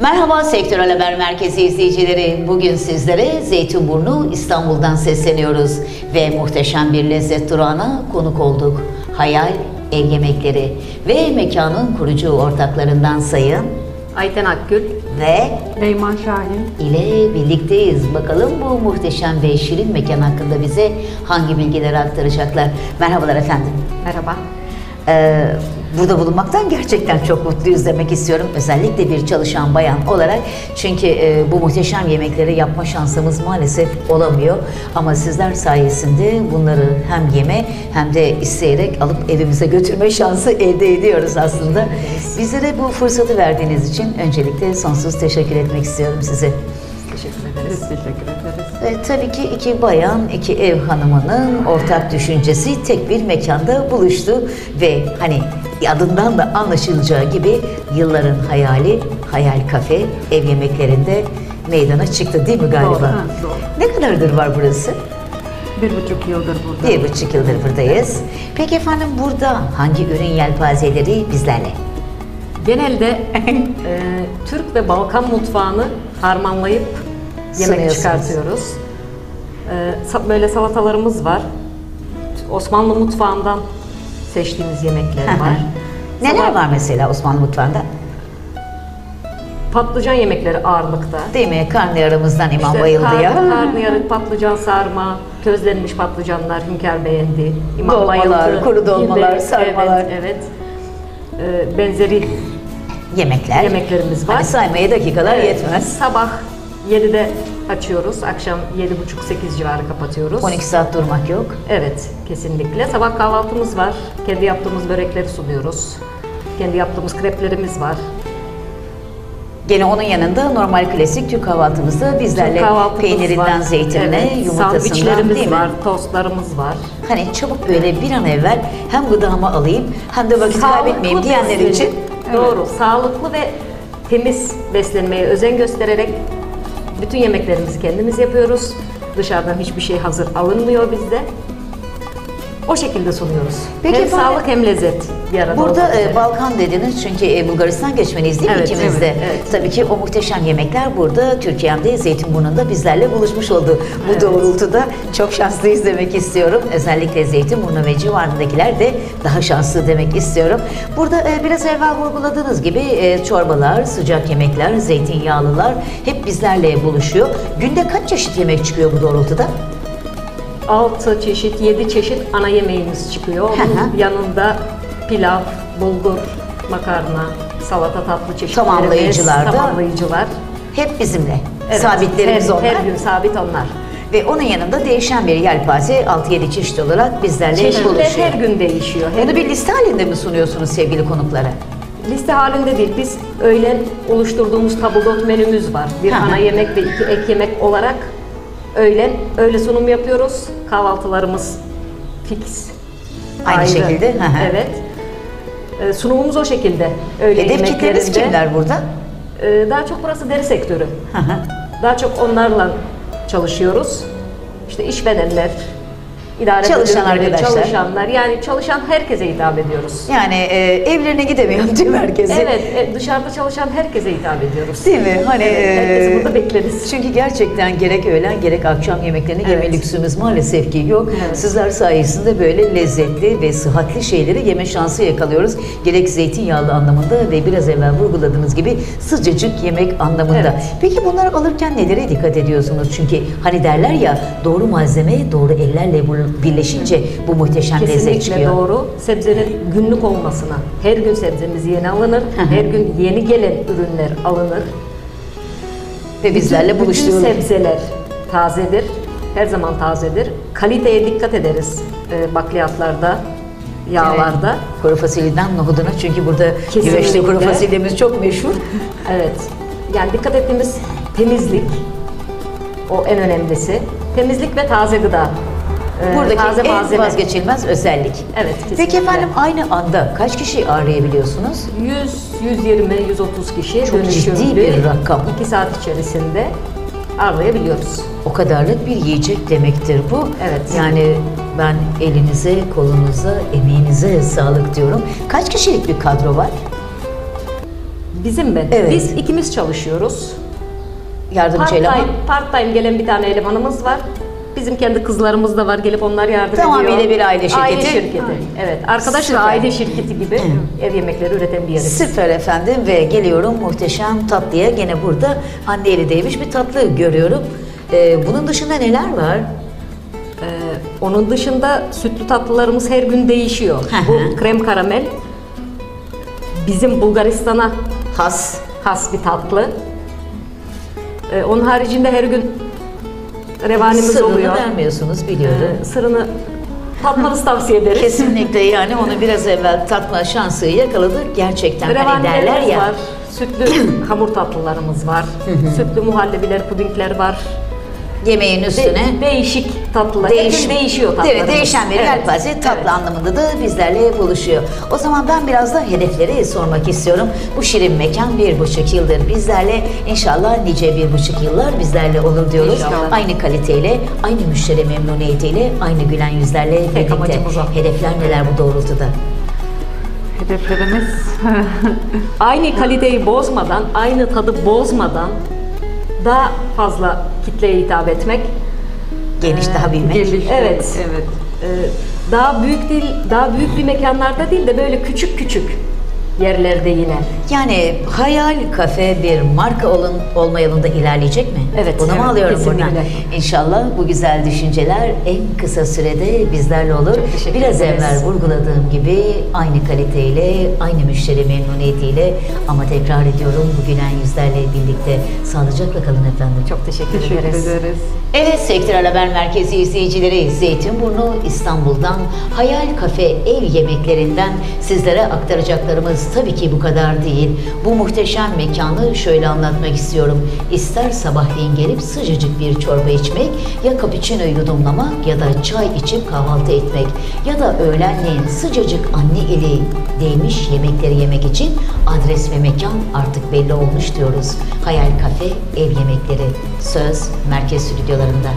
Merhaba Sektörel Haber Merkezi izleyicileri. Bugün sizlere Zeytinburnu İstanbul'dan sesleniyoruz ve muhteşem bir lezzet durağına konuk olduk. Hayal Ev Yemekleri ve mekanın kurucu ortaklarından Sayın Ayten Akgül. ve Beyman Şahin. ile birlikteyiz. Bakalım bu muhteşem ve şirin mekan hakkında bize hangi bilgileri aktaracaklar. Merhabalar efendim. Merhaba. Ee, burada bulunmaktan gerçekten çok mutluyuz demek istiyorum. Özellikle bir çalışan bayan olarak. Çünkü e, bu muhteşem yemekleri yapma şansımız maalesef olamıyor. Ama sizler sayesinde bunları hem yeme hem de isteyerek alıp evimize götürme şansı elde ediyoruz aslında. Bizlere bu fırsatı verdiğiniz için öncelikle sonsuz teşekkür etmek istiyorum size. Teşekkür Biz ederiz. teşekkür ederiz. Ve tabii ki iki bayan, iki ev hanımının ortak düşüncesi tek bir mekanda buluştu ve hani adından da anlaşılacağı gibi yılların hayali Hayal Kafe ev yemeklerinde meydana çıktı değil mi galiba? Doğru, ha, doğru. Ne kadardır var burası? Bir buçuk yıldır burada. Bir buçuk yıldır buradayız. Peki efendim burada hangi ürün yelpazeleri bizlerle? Genelde e, Türk ve Balkan mutfağını harmanlayıp yemek çıkartıyoruz. E, sa- böyle salatalarımız var. Osmanlı mutfağından seçtiğimiz yemekler var. Neler Sabah- var mesela Osmanlı mutfağında? Patlıcan yemekleri ağırlıkta. Değil mi? Karnıyarımızdan imam İşte bayıldı kar- ya. Karnıyarık, patlıcan sarma, közlenmiş patlıcanlar Hünkar beğendi. İmam Dolmalar, bayıldı kuru dolmalar, gibi. sarmalar. Evet, evet. E, benzeri Yemekler. Yemeklerimiz var. Hani saymaya dakikalar Evet, yetmez. Sabah 7'de açıyoruz. Akşam 7.30-8 civarı kapatıyoruz. 12 saat durmak yok. Evet, kesinlikle. Sabah kahvaltımız var. Kendi yaptığımız börekleri sunuyoruz. Kendi yaptığımız kreplerimiz var. Gene onun yanında normal klasik Türk kahvaltımızda bizlerle Kahvaltımız peynirinden var. zeytinine, Evet, yumurtasından sandviçlerimiz değil mi? var, tostlarımız var. Hani çabuk böyle bir an evvel hem gıdamı alayım hem de vakit Sağlıklı kaybetmeyeyim diyenler için Doğru, sağlıklı ve temiz beslenmeye özen göstererek bütün yemeklerimizi kendimiz yapıyoruz. Dışarıdan hiçbir şey hazır alınmıyor bizde. O şekilde sunuyoruz. Peki hem sağlık hem lezzet arada Burada e. Balkan dediniz çünkü e, Bulgaristan göçmeniyiz değil mi Evet, ikimiz de? evet, evet. Tabii ki o muhteşem yemekler burada Türkiye'mde Zeytinburnu'nda bizlerle buluşmuş oldu. Bu Evet. doğrultuda çok şanslıyız demek istiyorum. Özellikle Zeytinburnu ve civarındakiler de daha şanslı demek istiyorum. Burada e, biraz evvel vurguladığınız gibi e, çorbalar, sıcak yemekler, zeytinyağlılar hep bizlerle buluşuyor. Günde kaç çeşit yemek çıkıyor bu doğrultuda? 6 çeşit, 7 çeşit ana yemeğimiz çıkıyor. Onun yanında pilav, bulgur, makarna, salata tatlı çeşitlerimiz, Tamamlayıcılar da- tamamlayıcılar. Hep bizimle. Evet, Sabitlerimiz her, onlar. Her gün sabit onlar. Ve onun yanında değişen bir yelpaze 6-7 çeşit olarak bizlerle Çeşitler buluşuyor. her gün değişiyor. Her Bunu bir liste halinde mi sunuyorsunuz sevgili konuklara? Liste halinde değil. Biz öğlen oluşturduğumuz tabldot menümüz var. Bir Hı hı. ana yemek ve iki ek yemek olarak öğlen öğle sunum yapıyoruz. Kahvaltılarımız fix. Aynı şekilde, hı hı. Evet. Ee, sunumumuz o şekilde. Öğle Hedef kitleniz kimler burada? Ee, daha çok burası deri sektörü. Daha çok onlarla çalışıyoruz. İşte işverenler, idare Çalışan arkadaşlar. çalışanlar. Yani çalışan herkese hitap ediyoruz. yani e, evlerine gidemiyor değil mi herkesi? Evet, e, dışarıda çalışan herkese hitap ediyoruz. Değil mi? Hani Evet, e, herkesi burada bekleriz. Çünkü gerçekten gerek öğlen gerek akşam yemeklerini yeme Evet. lüksümüz maalesef ki yok. Evet. Sizler sayesinde böyle lezzetli ve sıhhatli şeyleri yeme şansı yakalıyoruz. Gerek zeytinyağlı anlamında ve biraz evvel vurguladığınız gibi sıcacık yemek anlamında. Evet. Peki bunları alırken nelere dikkat ediyorsunuz? Çünkü hani derler ya doğru malzeme doğru ellerle bu- birleşince bu muhteşem lezzet Kesinlikle çıkıyor. doğru. Sebzenin günlük olmasına. Her gün sebzemiz yeni alınır. her gün yeni gelen ürünler alınır. Ve bizlerle Bütün- buluşturuyor. Bütün sebzeler tazedir. Her zaman tazedir. Kaliteye dikkat ederiz e, bakliyatlarda, yağlarda. Evet. Kuru fasulyeden nohuduna çünkü burada Kesinlikle. güveçli kuru fasulyemiz çok meşhur. Evet. Yani dikkat ettiğimiz temizlik. O en önemlisi. Temizlik ve taze gıda. Ee, Buradaki taze en malzeme. vazgeçilmez özellik. Evet, Peki kesinlikle. efendim aynı anda kaç kişi ağırlayabiliyorsunuz? 100, 120, 130 kişi Çok ciddi bir rakam. 2 saat içerisinde ağırlayabiliyoruz. O kadarlık bir yiyecek demektir bu. Evet. Yani ben elinize, kolunuza, emeğinize sağlık diyorum. Kaç kişilik bir kadro var? Bizim mi? Evet. Biz ikimiz çalışıyoruz. Yardımcı Part eleman. time, part time gelen bir tane elemanımız var. Bizim kendi kızlarımız da var gelip onlar yardım Tamamıyla ediyor. bir aile şirketi. Aile şirketi. Evet. Arkadaş ve aile şirketi gibi ev yemekleri üreten bir yeriz. Süper efendim ve geliyorum muhteşem tatlıya. Gene burada anne eli değmiş bir tatlı görüyorum. Ee, bunun dışında neler var? Ee, onun dışında sütlü tatlılarımız her gün değişiyor. Bu krem karamel bizim Bulgaristan'a Has. has bir tatlı. Ee, onun haricinde her gün revanimiz Sırrını oluyor. vermiyorsunuz biliyorum. Ee, sırrını tatmanızı tavsiye ederiz. Kesinlikle yani onu biraz evvel tatma şansı yakaladık. Gerçekten hani derler ya. var. Sütlü hamur tatlılarımız var. Sütlü muhallebiler, pudingler var. Yemeğin De- üstüne değişik tatlılar. Değiş- gün değişiyor tatlılarımız. mi? Değişen bir Evet. yelpaze tatlı Evet. anlamında da bizlerle buluşuyor. O zaman ben biraz da hedefleri sormak istiyorum. Bu şirin mekan bir buçuk yıldır bizlerle. İnşallah nice bir buçuk yıllar bizlerle olur diyoruz. İnşallah. Aynı kaliteyle, aynı müşteri memnuniyetiyle, aynı gülen yüzlerle birlikte. amacımız o. Hedefler neler bu doğrultuda? Hedeflerimiz Aynı kaliteyi bozmadan, aynı tadı bozmadan daha fazla kitleye hitap etmek. Geniş daha büyümek. gelişmek. Evet. Evet. Ee, daha büyük değil, daha büyük bir mekanlarda değil de böyle küçük küçük yerlerde yine. Yani hayal kafe bir marka olun, olma yolunda ilerleyecek mi? Evet, Bunu mu evet, alıyorum kesinlikle. buradan? İnşallah bu güzel düşünceler en kısa sürede bizlerle olur. Çok Biraz ederiz. evvel vurguladığım gibi aynı kaliteyle, aynı müşteri memnuniyetiyle ama tekrar ediyorum bu gülen yüzlerle birlikte sağlıcakla kalın efendim. Çok teşekkür, Teşekkür ederiz. ederiz. Evet Sektörel Haber Merkezi izleyicileri Zeytinburnu İstanbul'dan Hayal Kafe ev yemeklerinden sizlere aktaracaklarımız tabii ki bu kadar değil. Bu muhteşem mekanı şöyle anlatmak istiyorum. İster sabahleyin gelip sıcacık bir çorba içmek ya cappuccino yudumlamak ya da çay içip kahvaltı etmek ya da öğlenleyin sıcacık anne eli değmiş yemekleri yemek için adres ve mekan artık belli olmuş diyoruz. Hayal Kafe ev yemekleri söz merkez stüdyolarında.